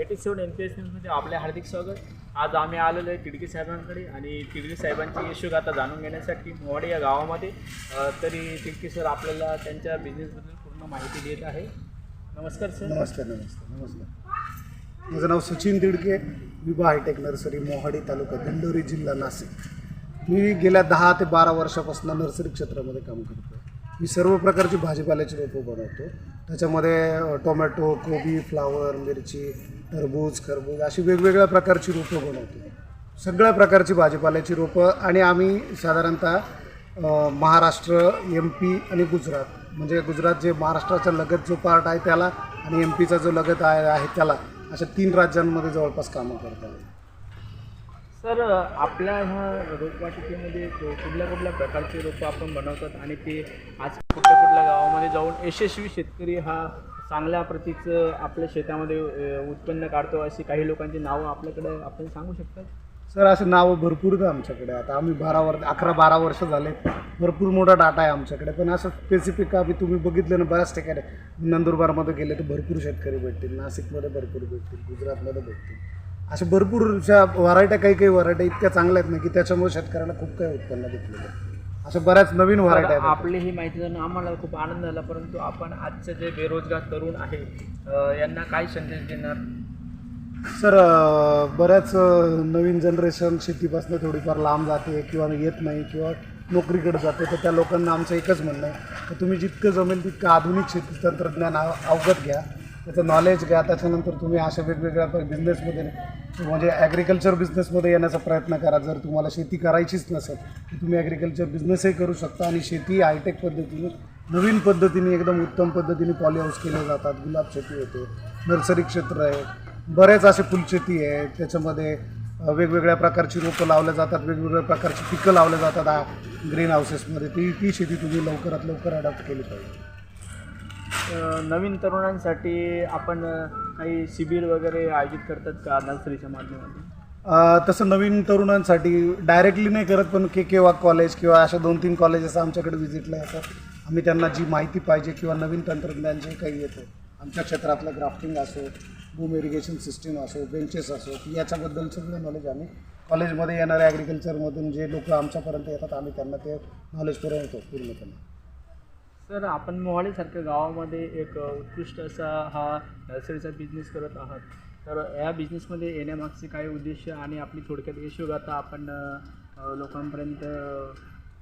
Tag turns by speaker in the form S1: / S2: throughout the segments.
S1: Eighty seven N P S न्यूजमध्ये आपले हार्दिक स्वागत. आज आम्ही आलेलो आहे तिडके साहेबांकडे आणि तिडके साहेबांची यशोगाथा जाणून घेण्यासाठी मोवाडी या गावामध्ये. तरी तिडके सर आपल्याला त्यांच्या बिझनेसबद्दल पूर्ण माहिती देत आहे. नमस्कार सर.
S2: नमस्कार नमस्कार नमस्कार. माझं नाव सचिन तिडके. विभा हायटेक नर्सरी मोहाडी तालुका दिंडोरी जिल्हा नाशिक. मी गेल्या दहा ते बारा वर्षापासून नर्सरी क्षेत्रामध्ये काम करतो मी सर्व प्रकारची भाजीपाल्याची रोपं बनवतो. त्याच्यामध्ये टोमॅटो कोबी फ्लावर मिरची टरबूज खरबूज अशी वेगवेगळ्या प्रकारची रोपं बनवतो. सगळ्या प्रकारची भाजीपाल्याची रोपं आणि आम्ही साधारणतः महाराष्ट्र एम पी आणि गुजरात. म्हणजे गुजरात जे महाराष्ट्राचा लगत जो पार्ट आहे त्याला आणि एम पीचा जो लगत आहे आहे त्याला अशा तीन राज्यांमध्ये जवळपास कामं करतात.
S1: सर आपल्या ह्या रोपवाटिकेमध्ये कुठल्या कुठल्या प्रकारचे रोपं आपण बनवतात आणि ते आज कुठल्या कुठल्या गावामध्ये जाऊन यशस्वी शेतकरी हा चांगल्या प्रतीचं आपल्या शेतामध्ये उत्पन्न काढतो अशी काही लोकांची नावं आपल्याकडे आपण सांगू शकतात
S2: सर असं नावं भरपूर आहेत आमच्याकडे. आता आम्ही बारा वर्ष अकरा बारा वर्ष झाले. भरपूर मोठा डाटा आहे आमच्याकडे. पण असं स्पेसिफिक आम्ही तुम्ही बघितलं ना बऱ्याच ठिकाणी. नंदुरबारमध्ये गेले तर भरपूर शेतकरी भेटतील नाशिकमध्ये भरपूर भेटतील गुजरातमध्ये भेटतील. अशा भरपूर अशा व्हरायट्या काही काही व्हरायट्या इतक्या चांगल्या आहेत ना की त्याच्यामुळे शेतकऱ्यांना खूप काही उत्पन्न भेटलेलं आहे. अशा बऱ्याच नवीन व्हरायट्या आहेत.
S1: आपली ही माहिती जाणून आम्हाला खूप आनंद झाला परंतु आपण आजचे जे बेरोजगार तरुण आहे अ, यांना काय संदेश देणार?
S2: सर अं, बऱ्याच अं, नवीन जनरेशन शेतीपासून थोडीफार लांब जाते किंवा येत नाही किंवा नोकरीकडे जाते तर त्या लोकांना आमचं एकच म्हणणं आहे की तुम्ही जितकं जमेल तितकं आधुनिक शेती तंत्रज्ञान अव- अवगत घ्या. त्याचं नॉलेज घ्या. त्याच्यानंतर तुम्ही अशा वेगवेगळ्या बिझनेसमध्ये म्हणजे ॲग्रिकल्चर बिझनेसमध्ये येण्याचा प्रयत्न करा. जर तुम्हाला शेती करायचीच नसेल तर तुम्ही ॲग्रिकल्चर बिझनेसही करू शकता आणि शेती हायटेक पद्धतीने नवीन पद्धतीने एकदम उत्तम पद्धतीने पॉलीहाऊस केले जातात. गुलाब शेती होते नर्सरी क्षेत्र आहे बरेच असे फुलशेती आहे त्याच्यामध्ये वेगवेगळ्या प्रकारची रोपं लावल्या जातात वेगवेगळ्या प्रकारची पिकं लावल्या जातात ग्रीन हाऊसेसमध्ये ती ती शेती तुम्ही लवकरात लवकर अडॉप्ट केली पाहिजे.
S1: नवीन तरुणांसाठी आपण काही शिबिर वगैरे आयोजित करतात का नर्सरीच्या माध्यमातून?
S2: तसं नवीन तरुणांसाठी डायरेक्टली नाही करत पण के के वाघ कॉलेज किंवा अशा दोन तीन कॉलेजेस आमच्याकडे व्हिजिटला येतात. आम्ही त्यांना जी माहिती पाहिजे किंवा नवीन तंत्रज्ञान जे काही येतं आमच्या क्षेत्रातलं ग्राफ्टिंग असो बूम इरिगेशन सिस्टीम असो बेंचेस असो याच्याबद्दल सगळं नॉलेज आम्ही कॉलेजमध्ये येणाऱ्या ॲग्रिकल्चरमधून जे लोक आमच्यापर्यंत येतात आम्ही त्यांना ते नॉलेज पुरवतो पूर्णपणे.
S1: सर आपण मोहाळीसारख्या गावामध्ये एक उत्कृष्ट असा हा नर्सरीचा बिझनेस करत आहात. तर या बिझनेसमध्ये येण्यामागचे काय उद्देश आणि आपली थोडक्यात यशोगाथा आपण लोकांपर्यंत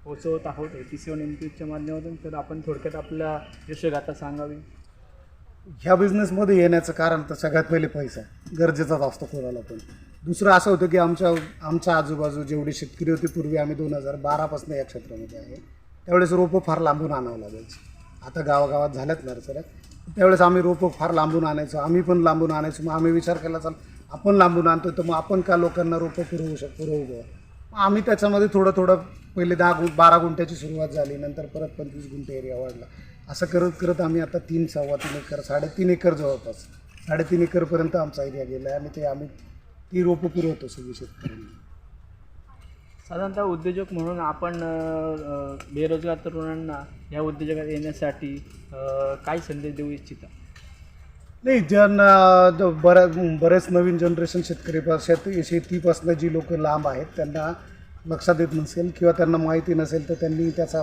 S1: पोचवत लोकांपर्यंत ए आहोत. सी सेवन एन पीच्या माध्यमातून. तर आपण थोडक्यात आपल्या यशोगाथा सांगावी.
S2: ह्या बिझनेसमध्ये येण्याचं कारण तर सगळ्यात पहिले पैसा. गरजेचाच असतो कोणाला पण. दुसरं असं होतं की आमच्या आमच्या आजूबाजू जेवढे शेतकरी होते पूर्वी आम्ही दोन हजार बारापासून या क्षेत्रामध्ये आहे. त्यावेळेस रोपं फार लांबून आणावं लागायची आता गावागावात झाल्यात सर त्यावेळेस आम्ही रोपं फार लांबून आणायचो. आम्ही पण लांबून आणायचो. मग आम्ही विचार केला चाल आपण लांबून आणतो तर मग आपण का लोकांना रोपं पुरवू शक पुरवू मग आम्ही त्याच्यामध्ये थोडं थोडं पहिले दहा गुं बारा गुंठ्याची सुरुवात झाली. नंतर परत पंचवीस गुंठे एरिया वाढला. असं करत करत आम्ही आता तीन सव्वा तीन एकर साडेतीन एकर जवळपास साडेतीन एकरपर्यंत आमचा एरिया गेला आहे आणि ते आम्ही ती रोपं पुरवतो सगळी शेतकऱ्यांना.
S1: साधारणतः उद्योजक म्हणून आपण बेरोजगार तरुणांना या उद्योजकात येण्यासाठी काय संदेश देऊ इच्छिता?
S2: नाही ज्यांना बऱ्याच बरेच नवीन जनरेशन शेतकरी शेत शेतीपासून जी लोक लांब आहेत त्यांना लक्षात येत नसेल किंवा त्यांना माहिती नसेल तर त्यांनी त्याचा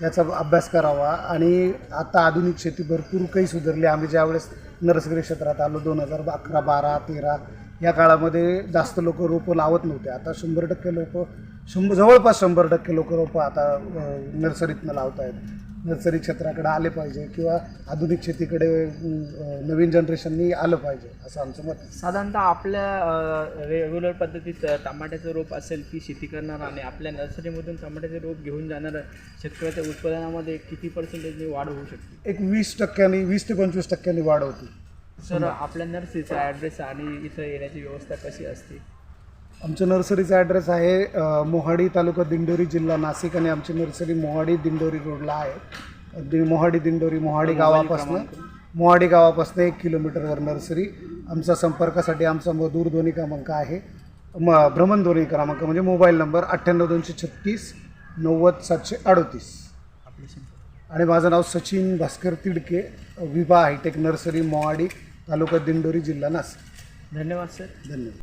S2: त्याचा अभ्यास करावा. आणि आता आधुनिक शेती भरपूर काही सुधारली. आम्ही ज्यावेळेस नर्सरी क्षेत्रात आलो दोन हजार अकरा बारा तेरा या काळामध्ये जास्त लोक रोपं लावत नव्हते. आता शंभर टक्के लोक शंभर जवळपास शंभर टक्के लोक रोपं आता नर्सरीतनं लावत आहेत नर्सरी क्षेत्राकडे आले पाहिजे किंवा आधुनिक शेतीकडे नवीन जनरेशननी आलं पाहिजे असं आमचं मत आहे.
S1: साधारणतः आपल्या रेग्युलर पद्धतीत टमाट्याचं रोप असेल ती शेती करणार आणि आपल्या नर्सरीमधून टमाट्याचे रोप घेऊन जाणार शेतकऱ्याच्या उत्पादनामध्ये किती पर्सेंटेजनी वाढ होऊ शकते?
S2: एक वीस टक्क्यांनी वीस ते पंचवीस टक्क्यांनी वाढ होती.
S1: सर आपल्या नर्सरीचा ॲड्रेस आणि इथं येण्याची व्यवस्था कशी असते?
S2: आमच्या नर्सरीचा ॲड्रेस आहे मोहाडी तालुका दिंडोरी जिल्हा नाशिक आणि आमची नर्सरी मोहाडी दिंडोरी रोडला आहे. दि मोहाडी दिंडोरी मोहाडी गावापासून मोहाडी गावापासून एक किलोमीटरवर नर्सरी. आमचा संपर्कासाठी आमचा दूरध्वनी क्रमांक आहे. म भ्रमणध्वनी क्रमांक म्हणजे मोबाईल नंबर अठ्ठ्याण्णव दोनशे छत्तीस नव्वद सातशे अडोतीस. आणि माझं नाव सचिन भास्कर तिडके विभा हायटेक नर्सरी मोहाडी तालुका दिंडोरी जिल्हा नाशिक.
S1: धन्यवाद सर.
S2: धन्यवाद.